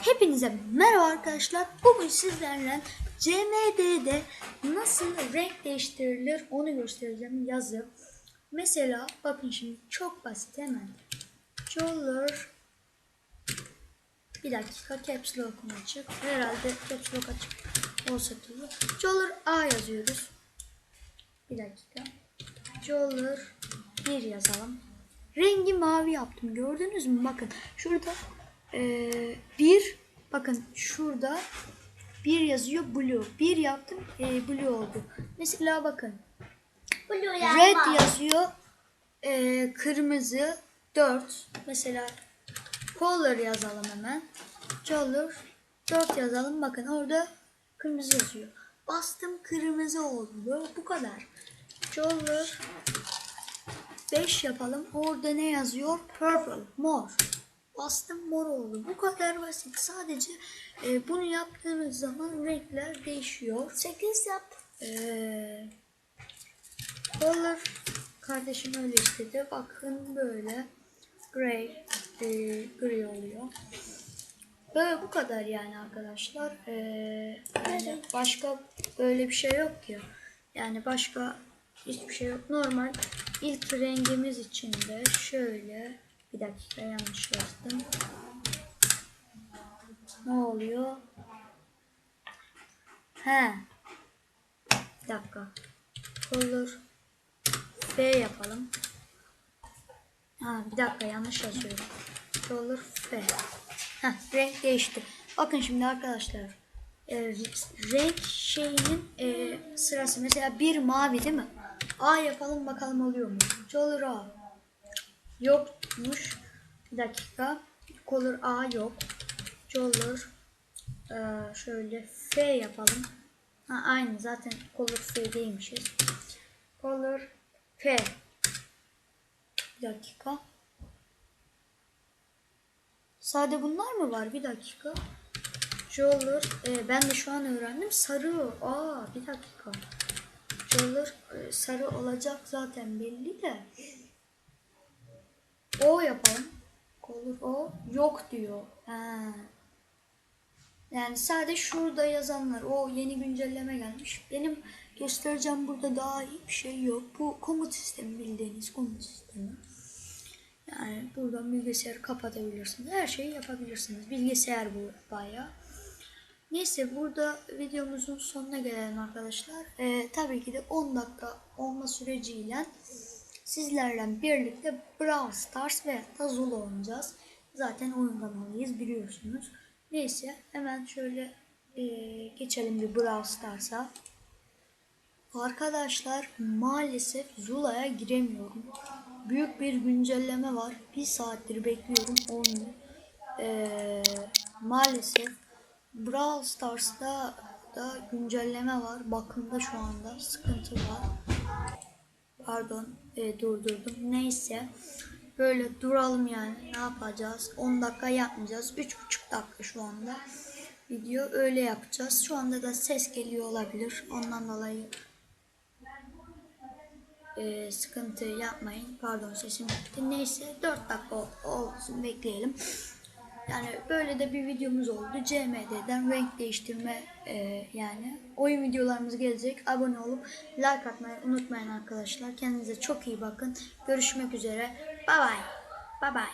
Hepinize merhaba arkadaşlar. Bugün sizlerle CMD'de nasıl renk değiştirilir onu göstereceğim yazı. Mesela bakın şimdi çok basit hemen. Color bir dakika caps lock'um açık. Herhalde caps lock açık olsa tabii. Color A yazıyoruz. Bir dakika. Color 1 yazalım. Rengi mavi yaptım. Gördünüz mü? Bakın şurada eee, bir bakın şurada bir yazıyor blue. Bir yaptım eee, blue oldu. Mesela bakın Blue yani red mavi. yazıyor eee, kırmızı 4. Mesela color yazalım hemen. Color 4 yazalım. Bakın orada kırmızı yazıyor. Bastım kırmızı oldu. Böyle bu kadar. Color 5 yapalım. Orada ne yazıyor? Purple, mor. Bastım mor oldu. Bu kadar basit. Sadece e, bunu yaptığınız zaman renkler değişiyor. 8 yap. Ee, color kardeşim öyle istedi. Bakın böyle gray, e, gri oluyor. Böyle bu kadar yani arkadaşlar. Ee, yani başka böyle bir şey yok ki. Yani başka hiçbir şey yok. Normal ilk rengimiz için de şöyle bir dakika yanlış yazdım. Ne oluyor? He. Bir dakika. Color F yapalım. Ha bir dakika yanlış yazıyorum. Color F. Heh, renk değişti. Bakın şimdi arkadaşlar. e, renk şeyinin e, sırası mesela bir mavi değil mi? A yapalım bakalım oluyor mu? Color A. Yokmuş. Bir dakika. Color A yok. Color e, şöyle F yapalım. Ha, aynı zaten color F'deymişiz. Color F. Bir dakika. Sade bunlar mı var? Bir dakika. Color. E, ben de şu an öğrendim. Sarı. Aa bir dakika. Color e, sarı olacak zaten belli de. O yapalım. Color O. Yok diyor. Ha. Yani sadece şurada yazanlar o yeni güncelleme gelmiş. Benim göstereceğim burada daha iyi bir şey yok. Bu komut sistemi bildiğiniz komut sistemi. Yani buradan bilgisayarı kapatabilirsiniz. Her şeyi yapabilirsiniz. Bilgisayar bu bayağı. Neyse burada videomuzun sonuna gelelim arkadaşlar. Ee, tabii ki de 10 dakika olma süreciyle sizlerle birlikte Brawl Stars ve da Zula oynayacağız. Zaten oynamalıyız biliyorsunuz. Neyse hemen şöyle e, geçelim bir Brawl Stars'a. Arkadaşlar maalesef Zula'ya giremiyorum. Büyük bir güncelleme var. Bir saattir bekliyorum onu. Ee, maalesef Brawl Stars'ta da güncelleme var. Bakımda şu anda sıkıntı var. Pardon e, durdurdum. Neyse. Böyle duralım yani. Ne yapacağız? 10 dakika yapmayacağız. 3,5 dakika şu anda. Video öyle yapacağız. Şu anda da ses geliyor olabilir. Ondan dolayı e, sıkıntı yapmayın. Pardon sesim gitti. Neyse 4 dakika ol- olsun bekleyelim. Yani böyle de bir videomuz oldu. CMD'den renk değiştirme e, yani oyun videolarımız gelecek. Abone olup like atmayı unutmayın arkadaşlar. Kendinize çok iyi bakın. Görüşmek üzere. Bye bye. Bye bye.